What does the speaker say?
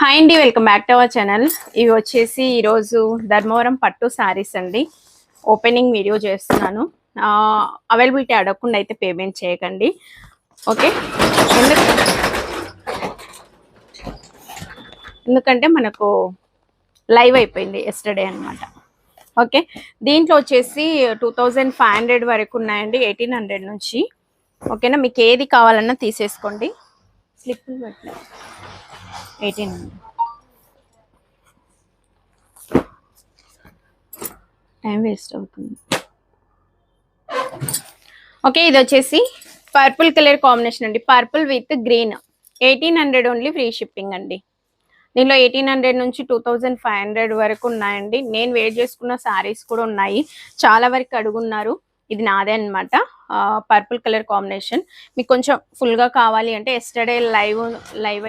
Hi అండి welcome back to our channel ఇవి వచ్చేసి ఈరోజు ధర్మవరం పట్టు శారీస్ అండి. ఓపెనింగ్ వీడియో చేస్తున్నాను. అవైలబిలిటీ అడగకుండా అయితే పేమెంట్ చేయకండి. ఓకే ఎందుకంటే మనకు లైవ్ అయిపోయింది ఎస్టర్డే అన్నమాట. ఓకే దీంట్లో వచ్చేసి టూ థౌజండ్ ఫైవ్ హండ్రెడ్ వరకు ఉన్నాయండి ఎయిటీన్ హండ్రెడ్ నుంచి. ఓకేనా మీకు ఏది కావాలన్నా తీసేసుకోండి. స్లిప్పులు పెట్టలేదు ఎయిటీన్ టైం వేస్ట్ అవుతుంది. ఓకే ఇది వచ్చేసి పర్పుల్ కలర్ కాంబినేషన్ అండి. Purple with green. Eighteen hundred only free shipping అండి. దీనిలో ఎయిటీన్ హండ్రెడ్ నుంచి టూ థౌజండ్ ఫైవ్ హండ్రెడ్ వరకు ఉన్నాయండి. నేను వేట్ చేసుకున్న శారీస్ కూడా ఉన్నాయి. చాలా వరకు అడుగున్నారు. ఇది నాదే అనమాట పర్పుల్ కలర్ కాంబినేషన్ మీకు కొంచెం ఫుల్గా కావాలి అంటే ఎస్టర్డే లైవ్ లైవ్